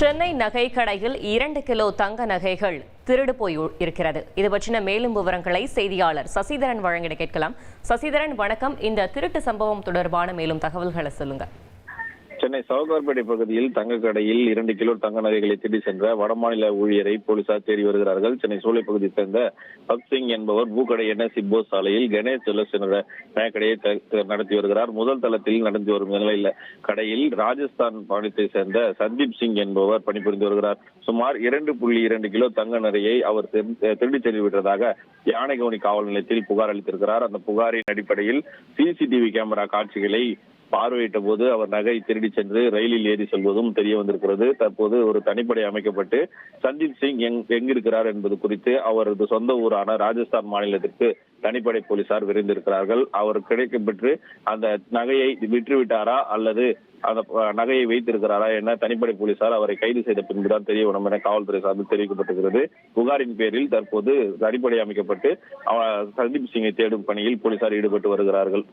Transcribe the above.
சென்னை நகை கடையில் இரண்டு கிலோ தங்க நகைகள் திருடு போய் இருக்கிறது. இது பற்றின மேலும் விவரங்களை செய்தியாளர் சசிதரன் வழங்கிட கேட்கலாம். சசிதரன் வணக்கம். இந்த திருட்டு சம்பவம் தொடர்பான மேலும் தகவல்களை சொல்லுங்க. சென்னை சவுகார்பேட்டை பகுதியில் தங்க கடையில் இரண்டு கிலோ தங்க நகைகளை தேடி சென்ற வடமாநில ஊழியரை போலீசார் தேடி வருகிறார்கள். சென்னை சூளை பகுதியை சேர்ந்த பக் சிங் என்பவர் பூக்கடை என்எஸ்சி போஸ் சாலையில் கணேஷ் ஜுவல்லர்ஸ் என்ற நகைக்கடையை நடத்தி வருகிறார். முதல் தளத்தில் நடந்து வரும் நிலையில் கடையில் ராஜஸ்தான் மாநிலத்தை சேர்ந்த சந்தீப் சிங் என்பவர் பணிபுரிந்து வருகிறார். சுமார் இரண்டு புள்ளி இரண்டு கிலோ தங்க நகையை அவர் திருடி சென்று விட்டதாக யானைகவுனி காவல் நிலையத்தில் புகார் அளித்திருக்கிறார். அந்த புகாரின் அடிப்படையில் சிசிடிவி கேமரா காட்சிகளை பார்வையிட்ட போது அவர் நகை திருடி சென்று ரயிலில் ஏறி செல்வதும் தெரிய வந்திருக்கிறது. தற்போது ஒரு தனிப்படை அமைக்கப்பட்டு சந்தீப் சிங் எங் எங்கிருக்கிறார் என்பது குறித்து அவரது சொந்த ஊரான ராஜஸ்தான் மாநிலத்திற்கு தனிப்படை போலீசார் விரைந்திருக்கிறார்கள். அவர் கிடைக்கப்பெற்று அந்த நகையை விற்றுவிட்டாரா அல்லது அந்த நகையை வைத்திருக்கிறாரா என தனிப்படை போலீசார் அவரை கைது செய்த பின்புதான் தெரிய வரும் என காவல்துறை சார்பில் தெரிவிக்கப்பட்டிருக்கிறது. புகாரின் பேரில் தற்போது தனிப்படை அமைக்கப்பட்டு அவ- சந்தீப் சிங்கை தேடும் பணியில் போலீசார் ஈடுபட்டு வருகிறார்கள்.